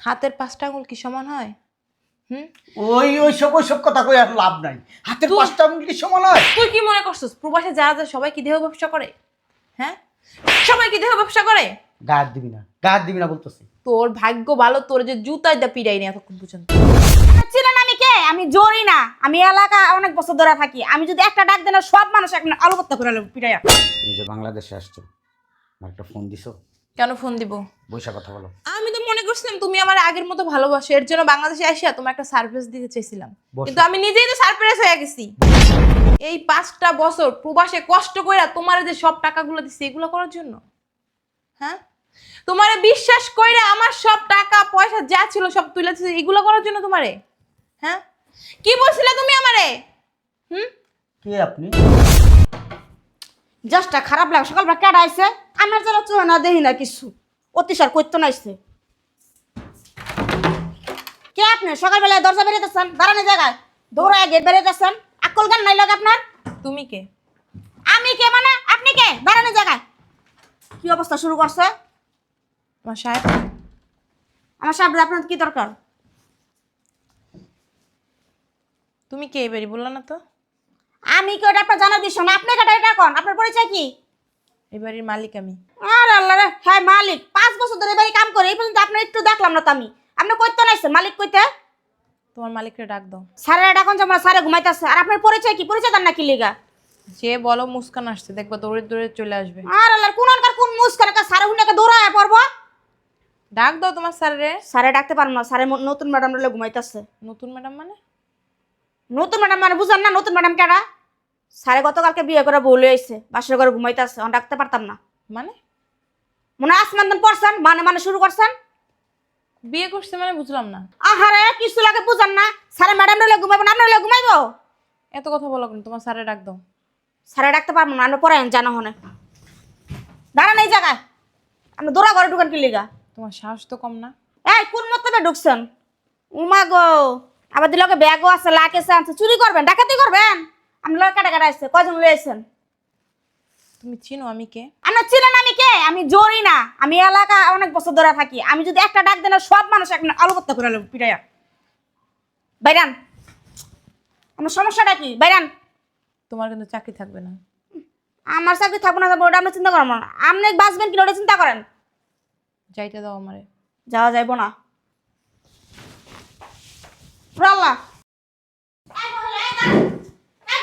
হাতের পাঁচটা আঙুল কি সমান হয়? হুম? ওই ওই সব ওই সব কথা কই আর লাভ নাই। হাতের তুই- পাঁচটা আঙুল কি সমান হয়? তুই কি মনে করছিস? প্রবাসে যারা যায় সবাই কি দেহ ব্যবসা করে? হ্যাঁ? সবাই কি দেহ ব্যবসা করে? গায়ে দিবি না গায়ে দিবি না বলতেছি। তোর ভাগ্য ভালো তোর যে জুতায় দা পিড়াই নি এতক্ষণ পর্যন্ত। ছিলেন আমি কে? আমি জরি না। আমি এলাকা অনেক বছর ধরে থাকি। আমি যদি একটা ডাক দেন সব মানুষ এখন আলু করতে করে পিটাইয়া তুমি যে বাংলাদেশে আসছো আমার একটা ফোন দিছো। কেন ফোন দিব? বৈশা কথা বলো। করছিলাম তুমি আমার আগের মতো ভালোবাসো। এর জন্য বাংলাদেশে আসিয়া তোমার একটা সারপ্রাইজ দিতে চাইছিলাম। কিন্তু আমি নিজেই তো সারপ্রাইজ হয়ে গেছি। এই পাঁচটা বছর প্রবাসে কষ্ট কইরা তোমার যে সব টাকাগুলো দিছি এগুলো করার জন্য? হ্যাঁ? তোমারে বিশ্বাস কইরা আমার সব টাকা পয়সা যা ছিল সব তুলে দিছি এগুলো করার জন্য তোমারে? হ্যাঁ? কি বলছিলে তুমি আমারে? হুম? কে আপনি? জাস্টটা খারাপ লাগে সকালবেলা কেডা আইছে? আমার যারা চুহ না দেখি না কিছু। অতিসার করতো না আইছে। কে আপনি সকালবেলায় দরজা বেরিয়েছেন দাঁড়ানো জায়গায়। দৌড়ায় গেট বেরিয়েছেন আকল গান নাই লাগে আপনার? তুমি কে? আমি কে মানে? আপনি কে? দাঁড়ানো জায়গায়। কি অবস্থা শুরু করছে? আমার সাহেব। আমার সাহেব আপনার কি দরকার? তুমি কে এবারই বলল না তো। আমি কি ওটা আপনার জানার বিষয় না? আপনি কেটা এটা কোন? আপনার পরিচয় কি? এবারের মালিক আমি। আর আল্লাহ রে হ্যাঁ মালিক। পাঁচ বছর ধরে বাড়ি কাম করে এই পর্যন্ত আপনার একটু দেখলাম না তো আমি। আপনি কইতে নাইছেন? মালিক কইতে? তোমার মালিককে ডাক দাও। স্যারের এখন যেমন স্যারে ঘুমাইতেছে। আর আপনার পরিচয় কি? পরিচয় দেন না কি লিগা? যে বলো মুস্কান আসছে দেখবা দৌড়ে দৌড়ে চলে আসবে। আর আল্লাহ কোন আনকার কোন মুস করে স্যারে হুনাকে দৌড়ায় পড়ব। ডাক দাও তোমার স্যারে স্যারে ডাকতে পারব না। স্যারে নতুন ম্যাডাম রলে ঘুমাইতেছে। নতুন ম্যাডাম মানে? নতুন ম্যাডাম মানে বুঝান না নতুন ম্যাডাম কেডা? স্যারে গতকালকে বিয়ে করে বলে আইছে বাসর ঘরে ঘুমাইতেছে। অন ডাকতে পারতাম না। মানে? মনে আসমান দান পড়ছেন মানে মানে শুরু করছেন। বিয়ে করছে মানে বুঝলাম না। আহারে কিছু লাগে বুঝান না। স্যারে ম্যাডাম রলে ঘুমাইবো না রলে ঘুমাইবো? এত কথা বলো কেন? তোমার স্যারে ডাক দাও। স্যারে ডাকতে পারব না আমরা পরে জানা হনে। দাঁড়ান এই জায়গায়। আপনি দৌড়া ঘরে ঢুকেন কি লিগা? তোমার সাহস তো কম না। এই কোন মতলবে ঢুকছেন? উমা গো আবার দিলকে ব্যাগও আছে লাকেছে আছে চুরি করবেন ডাকাতি করবেন? আপনি লোক কাটা কাটা আসছে কজন লয়েছেন তুমি চিনো আমি কে? আপনার ছিলেন আমি কে? আমি জরি না। আমি এলাকা অনেক বছর ধরে থাকি। আমি যদি একটা ডাক দেন সব মানুষ এখন আলু করতে করে পিটাইয়া। বাইরান আমার সমস্যাটা কি? বাইরান। তোমার কিন্তু চাকরি থাকবে না। আমার চাকরি থাকব না থাকব ওটা আপনি চিন্তা করেন না। আপনি বাঁচবেন কিনা ওটা চিন্তা করেন। যাইতে দাও আমারে। যাওয়া যাইব না। মহিলা। এই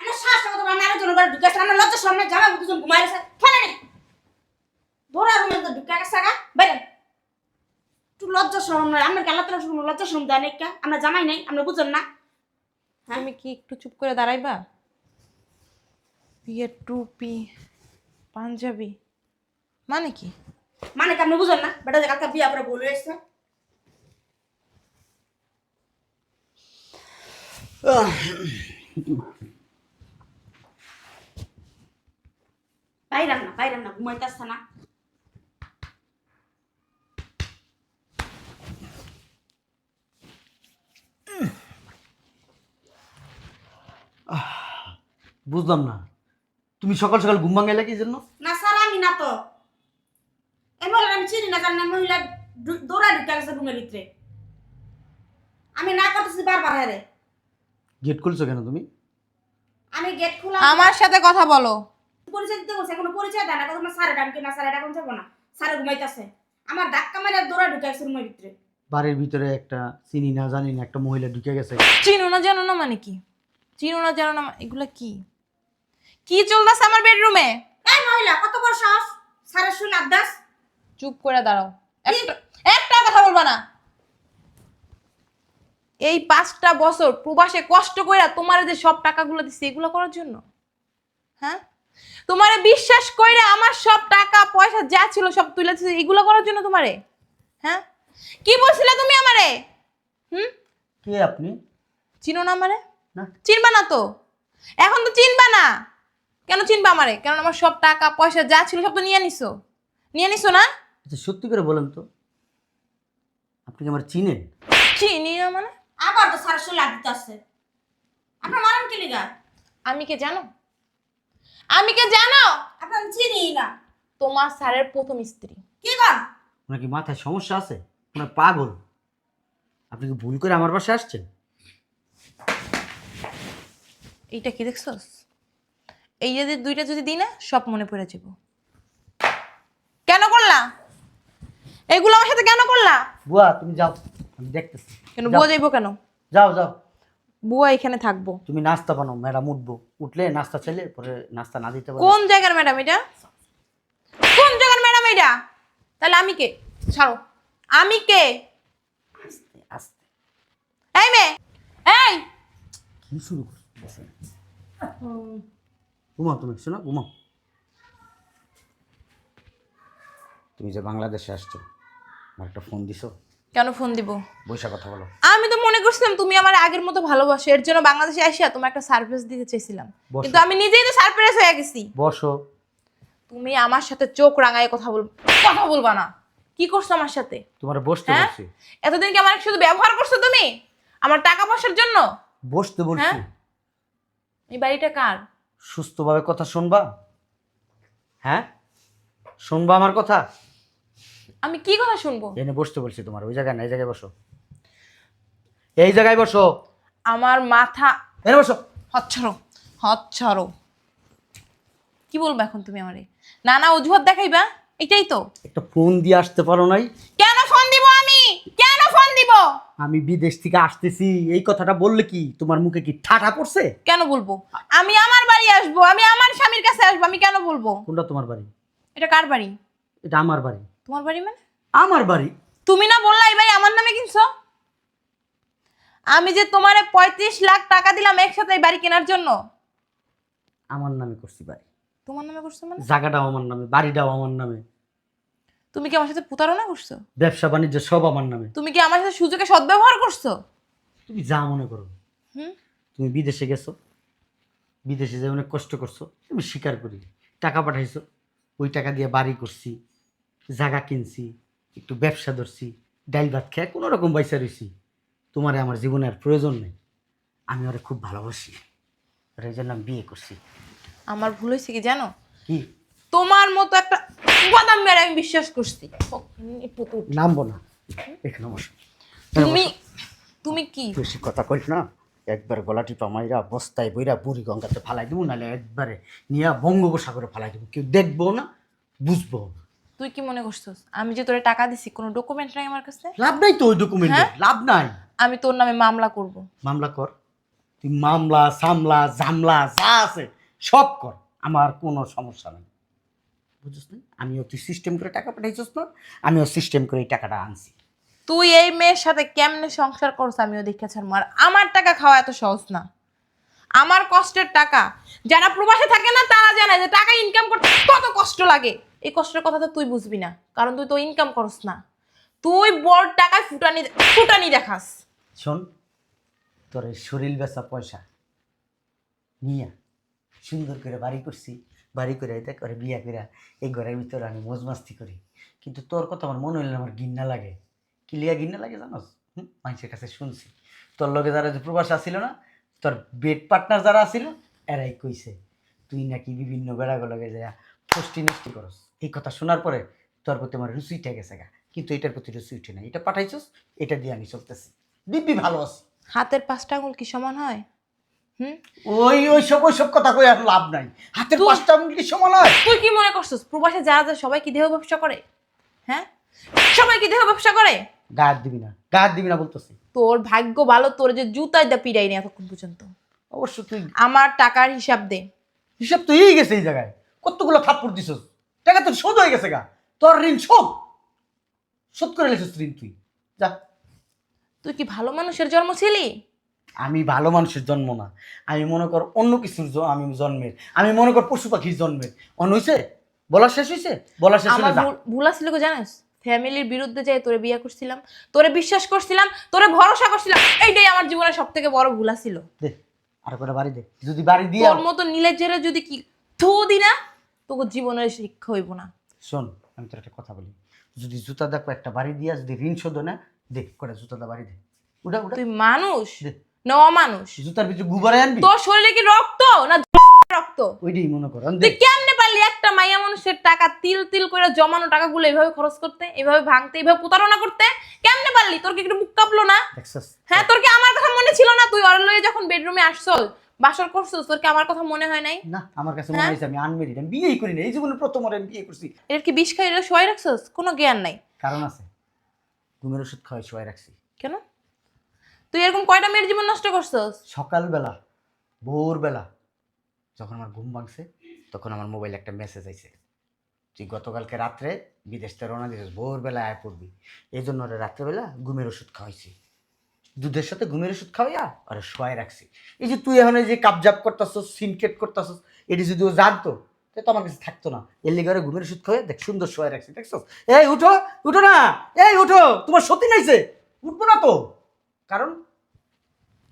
আমার শ্বাসটা বড়, নারীর জন্য আমার লজ্জার সামনে জামাই দুজন ঘুমাই রয়েছে। ফেলে নি। ধরে রুমে তো ঢুকে গেছে গা, বাইরে। একটু লজ্জা শরম নাই, আপনার কি আল্লাহ তাআলা শুধু লজ্জা শরম দেয় নাই কা? আমরা জামাই নাই, আমরা বুঝেন না। হ্যাঁ? তুমি কি একটু চুপ করে দাঁড়াইবা বিয়ের টুপি পাঞ্জাবি মানে কি মানে কি আপনি বুঝেন না? বেটা যে কালকে বিয়া করে বলে এসছে। না, বাইরান না, ঘুমাইতেছে না। বুঝলাম না। তুমি সকাল সকাল ঘুম ভাঙাইলে কি জন্য? না স্যার আমি না তো। মহিলা আমি চিনি না জানি না মহিলা দৌড়া ঢুকে গেছে রুমের ভিতরে। আমি না করতেছি বারবার হারে গেট খুলছো কেন তুমি? আমি গেট খোলা আমার সাথে কথা বলো। পরিচয় দিতে বলছে কোনো পরিচয় দেয় না। তোমার স্যারে ডামকে না স্যারে ডাকুন যাব না। স্যারে ঘুমাইতেছে। আমার ধাক্কা মেরে দৌড়া ঢুকে গেছে রুমের ভিতরে। বাড়ির ভিতরে একটা চিনি না জানি না একটা মহিলা ঢুকে গেছে। চিনো না জানো না মানে কি? চিনো না জানো না মা- এগুলা কি? কি চলতেছে আমার বেডরুমে এই মহিলা কত বড় সাহস? স্যারের শুনে আদাস চুপ করে দাঁড়াও। একটা একটা কথা বলবা না। এই পাঁচটা বছর প্রবাসে কষ্ট কইরা তোমার যে সব টাকাগুলো দিচ্ছে এগুলো করার জন্য? হ্যাঁ? তোমারে বিশ্বাস কইরা আমার সব টাকা পয়সা যা ছিল সব তুলে দিচ্ছে এগুলো করার জন্য তোমারে? হ্যাঁ? কি বলছিলে তুমি আমারে? হুম? কে আপনি? চিনো না আমারে? না। চিনবা না তো। এখন তো চিনবা না। কেন চিনবা আমারে? কারণ আমার সব টাকা পয়সা যা ছিল সব তো নিয়ে নিছো। নিয়ে নিছো না? আচ্ছা সত্যি করে বলেন তো। আপনি কি আমার চিনেন? চিনি না মানে? আবার তো আদিতে আসছে আপনার মারান কি লিগা? আমি কে জানো? আমি কে জানো? আপনার চিনি না। তোমার স্যারের প্রথম স্ত্রী। কি কর আপনার কি মাথায় সমস্যা আছে? আপনার পাগল। আপনি কি ভুল করে আমার বাসায় আসছেন? এইটা কি দেখছস? এই যে দুইটা যদি দিই না সব মনে পড়ে যাব। কেন করলা? এগুলো আমার সাথে কেন করলা? বুয়া তুমি যাও। আমি দেখতেছি। কেন। বুয়া যাইবো কেন? যাও যাও। বুয়া এখানে থাকব। তুমি নাস্তা বানাও ম্যাডাম উঠবো। উঠলে নাস্তা চাইলে পরে নাস্তা না দিতে পারবে কোন জায়গার ম্যাডাম এটা? কোন জায়গার ম্যাডাম এটা? তাহলে আমি কে? ছাড়ো। আমি কে? আস্তে আস্তে। এই মেয়ে এই। কি শুরু করছে? ঘুমাও তুমি শোনো ঘুমাও। তুমি যে বাংলাদেশে আসছো আমার একটা ফোন দিছো। কেন ফোন দিব? বৈশা কথা বলো। আমি তো মনে করছিলাম তুমি আমার আগের মতো ভালোবাসো এর জন্য বাংলাদেশে আসিয়া তোমার একটা সারপ্রাইজ দিতে চাইছিলাম বসো। কিন্তু আমি নিজেই তো সারপ্রাইজ হয়ে গেছি। বসো। তুমি আমার সাথে চোখ রাঙায় কথা বল কথা বলবা না। কি করছ আমার সাথে? তোমার বসতে হ্যাঁ? বলছি। এতদিন কি আমার শুধু ব্যবহার করছ তুমি? আমার টাকা পয়সার জন্য? বসতে বলছি। হ্যাঁ? এই বাড়িটা কার? সুস্থভাবে কথা শুনবা। হ্যাঁ? শুনবা আমার কথা? আমি কি কথা শুনব? এনে বসতে বলছি তোমার ওই জায়গায় না এই জায়গায় বসো। এই জায়গায় বসো। আমার মাথা এনে বসো। হচ্ছরো হচ্ছরো কি বলব এখন তুমি আমারে? না না অজুহাত দেখাইবা? এটাই তো। একটা ফোন দিয়ে আসতে পারো নাই? কেন ফোন দিব আমি? কেন ফোন দিব? আমি বিদেশ থেকে আসতেছি এই কথাটা বললে কি তোমার মুখে কি ঠাটা পড়ছে? কেন বলব? আমি আমার বাড়ি আসব আমি আমার স্বামীর কাছে আসব আমি কেন বলব? কোনটা তোমার বাড়ি? এটা কার বাড়ি? এটা আমার বাড়ি। তোমার বাড়ি মানে? আমার বাড়ি? তুমি না বললা এই বাড়ি আমার নামে কিনছো? আমি যে তোমারে পঁয়ত্রিশ লাখ টাকা দিলাম একসাথে এই বাড়ি কেনার জন্য। আমার নামে করছি বাড়ি। তোমার নামে করছ মানে? জায়গাটাও আমার নামে বাড়িটাও আমার নামে। তুমি কি আমার সাথে প্রতারণা করছ? ব্যবসা বাণিজ্য সব আমার নামে। তুমি কি আমার সাথে সুযোগে সদ্ব্যবহার করছ? তুমি যা মনে করো। হুম? তুমি বিদেশে গেছো বিদেশে যে অনেক কষ্ট করছ আমি স্বীকার করি। টাকা পাঠাইছো ওই টাকা দিয়ে বাড়ি করছি জায়গা কিনছি একটু ব্যবসা ধরছি ডাইল ভাত খেয়ে কোনো রকম পয়সা রয়েছি তোমারে আমার জীবনের প্রয়োজন নেই। আমি ওরা খুব ভালোবাসি। আর এই জন্য আমি বিয়ে করছি। আমার ভুল হয়েছে কি জানো? কি? তোমার মতো একটা বাদাম মেরে আমি বিশ্বাস করছি। নামবো না। এখানে বসো। তুমি তুমি কি? বেশি কথা কইস না একবার গলা টিপা মাইরা বস্তায় বইরা বুড়ি গঙ্গাতে ফালাই দেবো নাহলে একবারে নিয়ে বঙ্গোপসাগরে ফালাই দেবো কেউ দেখব না বুঝব তুই কি মনে করছিস? আমি যে তোরে টাকা দিছি কোনো ডকুমেন্ট নাই আমার কাছে? লাভ নাই তো ওই ডকুমেন্ট হ্যাঁ? লাভ নাই। আমি তোর নামে মামলা করব। মামলা কর। তুই মামলা সামলা জামলা যা আছে সব কর আমার কোনো সমস্যা নেই। বুঝছিস না? আমিও তুই সিস্টেম করে টাকা পাঠাইছিস না আমিও সিস্টেম করে এই টাকাটা আনছি। তুই এই মেয়ের সাথে কেমনে সংসার করছ আমিও দেখেছি মার আমার টাকা খাওয়া এত সহজ না। আমার কষ্টের টাকা যারা প্রবাসে থাকে না তারা জানে যে টাকা ইনকাম করতে কত কষ্ট লাগে। এই কষ্টের কথা তো তুই বুঝবি না কারণ তুই তো ইনকাম করস না। তুই বড় টাকায় ফুটানি ফুটানি দেখাস। শোন তোর শরীর বেচা পয়সা নিয়া সুন্দর করে বাড়ি করছি, বাড়ি করে দেখ করে বিয়া করে এই ঘরের ভিতরে আমি মজ মাস্তি করি। কিন্তু তোর কথা আমার মনে হইলে আমার ঘিন্না লাগে। কি লিয়া ঘিন্না লাগে জানোস? হুম? মানুষের কাছে শুনছি। তোর লগে যারা যে প্রবাস আসিল না, তোর বেড পার্টনার যারা আসিল এরাই কইছে, তুই নাকি বিভিন্ন বেড়াগুলোকে যায় ফষ্টি নষ্টি করস। এই কথা শোনার পরে তোর প্রতি আমার রুচি উঠে গেছে গা। কিন্তু এটার প্রতি রুচি উঠে না এটা পাঠাইছস? এটা দিয়ে আমি চলতেছি। দিব্যি ভালো আছি। হাতের পাঁচটা আঙুল কি সমান হয়? ওই ওই সব ওই সব কথা কই আর লাভ নাই। হাতের পাঁচটা আঙুল কি সমান হয়। তুই কি মনে করছিস প্রবাসে যারা যায় সবাই কি দেহ ব্যবসা করে? হ্যাঁ? সবাই কি দেহ ব্যবসা করে? গায়ে দিবি না গায়ে দিবি না বলতেছি। তোর ভাগ্য ভালো তোর যে জুতায় দা পিড়াই নি এতক্ষণ পর্যন্ত। অবশ্য তুই আমার টাকার হিসাব দে। হিসাব তো এই গেছে এই জায়গায়। কতগুলো থাপ্পড় দিছস? টাকা তোর শোধ হয়ে গেছে গা। তোর ঋণ শোধ। শোধ করে লেছিস ঋণ তুই। যা। তুই কি ভালো মানুষের জন্ম ছিলি আমি ভালো মানুষের জন্ম না। আমি মনে কর অন্য কিছুর জ- আমি জন্মের। আমি মনে কর পশু পাখির জন্মের। অন হয়েছে বলা শেষ হয়েছে বলা শেষ আমার হলে যা। ভুল- ভুল আসছিল কি জানিস? ফ্যামিলির বিরুদ্ধে যাই তোরে বিয়ে করছিলাম তোরে বিশ্বাস করছিলাম তোরে ভরসা করছিলাম এইটাই আমার জীবনের সব থেকে বড় ভুল ছিল দে আর করে বাড়ি দে। যদি বাড়ি দিয়ে তোর মতো নীলের জেরে যদি কি থু দি না তোকে জীবনের শিক্ষা হইব না। শোন আমি তোর একটা কথা বলি। যদি জুতা দেখো একটা বাড়ি দিয়া যদি ঋণ শোধ না দে করে জুতাটা বাড়ি দে। উঠা উঠা। তুই মানুষ? দে। না অমানুষ জুতার ভিতরে গুবারে আনবি? তোর শরীরে কি রক্ত না রক্ত? ওইটাই মনে কর তুই কেমনে পারলি একটা মাইয়া মানুষের টাকা তিল তিল করে জমানো টাকাগুলো এইভাবে খরচ করতে এইভাবে ভাঙতে এইভাবে প্রতারণা করতে? কেমনে পারলি? তোর কি একটু বুক কাঁপলো না? হ্যাঁ তোর কি আমার কথা মনে ছিল না? তুই অর লয়ে যখন বেডরুমে আসছস বাসর করছস তোর কি আমার কথা মনে হয় নাই? না আমার কাছে মনে হ্যাঁ? হয়েছে আমি আনমেরিড আমি বিয়েই করি না এই জীবনে প্রথম আর আমি বিয়ে করছি। এর কি বিষ খাই এটা শোয়াই রাখছস? কোনো জ্ঞান নাই। কারণ আছে ঘুমের ওষুধ খাওয়াই শোয়াই রাখছি। কেন? তুই এরকম কয়টা মেয়ের জীবন নষ্ট করছস? সকালবেলা, ভোরবেলা যখন আমার ঘুম ভাঙছে, তখন আমার মোবাইলে একটা মেসেজ আইছে। তুই গতকালকে রাত্রে বিদেশ থেকে রওনা দিয়েছিস ভোরবেলা আয় পড়বি। এই জন্য ওরা রাত্রেবেলা ঘুমের ওষুধ খাওয়াইছি। দুধের সাথে ঘুমের ওষুধ খাওয়াইয়া ওরা শোয়াই রাখছি। এই যে তুই এখন যে কাপজাপ করতেছস সিনকেট করতেছস, এটি যদি ও জানতো তো আমার কাছে থাকতো না। এর ওরা ঘুমের ওষুধ খাওয়াই দেখ, সুন্দর শোয়াই রাখছি, দেখছস? এই, উঠো উঠো না! এই, উঠো! তোমার সত্যি নাইছে উঠবো না তো! কারণ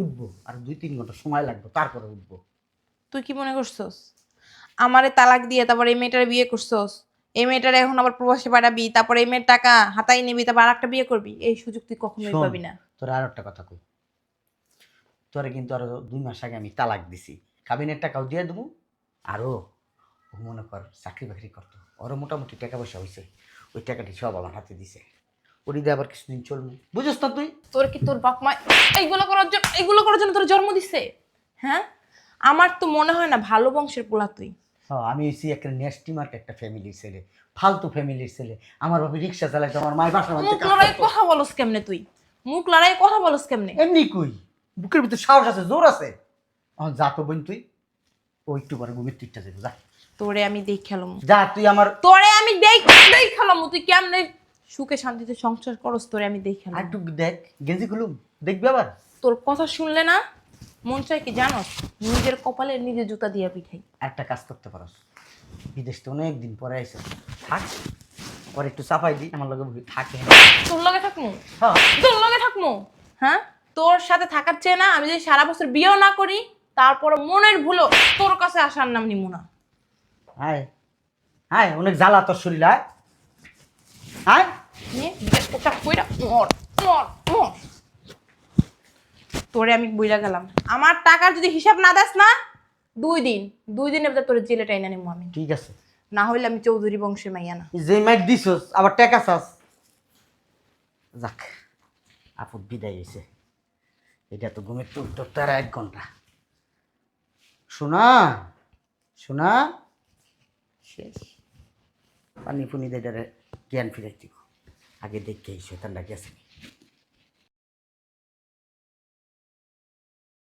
উঠবো আর দুই তিন ঘণ্টা সময় লাগবে তারপরে উঠবো। তুই কি মনে করছস? আমারে তালাক দিয়ে তারপর এই মেয়েটার বিয়ে করছস? এই মেয়েটার এখন আবার প্রবাসে পাঠাবি তারপর এই মেয়ের টাকা হাতাই নিবি তারপর আর একটা বিয়ে করবি? এই সুযোগ তুই কখনোই শোন, পাবি না। তোর আর একটা কথা কই। তোরে কিন্তু আরও দুই মাস আগে আমি তালাক দিছি। কাবিনের টাকাও দিয়ে দেবো আরও মনে কর চাকরি বাকরি করতো। ওরও মোটামুটি টাকা পয়সা হয়েছে ওই টাকাটি সব আমার হাতে দিছে। ওটি দিয়ে আবার কিছুদিন চলবো। বুঝোস না তুই? তোর কি তোর বাপ মা এইগুলো করার জন্য এইগুলো করার জন্য তোর জন্ম দিছে? হ্যাঁ? আমার তো মনে হয় না ভালো বংশের পোলা তুই। হ্যাঁ আমি হয়েছি একটা নেস্টি একটা ফ্যামিলির ছেলে ফালতু ফ্যামিলির ছেলে। আমার বাবা রিক্সা চালাইতো আমার মায়ের বাসা মুখ কাজ লড়াই করতো। কথা বলস কেমনে তুই? মুখ লড়াই কথা বলস কেমনে? এমনি কই? বুকের ভিতরে সাহস আছে জোর আছে। এখন যা তো বোন তুই ও একটু পরে যাব যা। তোরে আমি দেখ খেলাম। যা তুই আমার তোরে আমি দেখ দেখ খেলাম তুই কেমনে সুখে শান্তিতে সংসার করস তোরে আমি দেখ আর একটু দেখ গেঞ্জি খুলুম দেখবি আবার? তোর কথা শুনলে না মন চায় কি জানো নিজের কপালে নিজে জুতা দিয়ে পিঠাই। একটা কাজ করতে পারস বিদেশ তো অনেক দিন পরে আইসে থাক পরে একটু চাপাই দিই আমার লগে বহি থাকে। তোর লগে থাকমু? হ্যাঁ। তোর লগে থাকমু? হ্যাঁ? তোর সাথে থাকার চেয়ে না আমি যদি সারা বছর বিয়েও না করি তারপর মনের ভুলো তোর কাছে আসার নাম নিমু না। হায় হায় অনেক জ্বালা তোর শরীর আয় হায় তোরে আমি বুইলা গেলাম। আমার টাকার যদি হিসাব না দাস না দুই দিন। দুই দিনের ভিতরে তোর জেলে টাইনা নিমু আমি। ঠিক আছে। না হইলে আমি চৌধুরী বংশে মাইয়া না। যে মাইক দিছস আবার টেকা চাস। যাক আপদ বিদায় হয়েছে এটা তো ঘুমের তো উত্তর তার এক ঘণ্টা। শোনা শোনা শেষ। পানি ফুনি দিয়ে জ্ঞান ফিরে দিব আগে দেখে এই শৈতানটা গেছে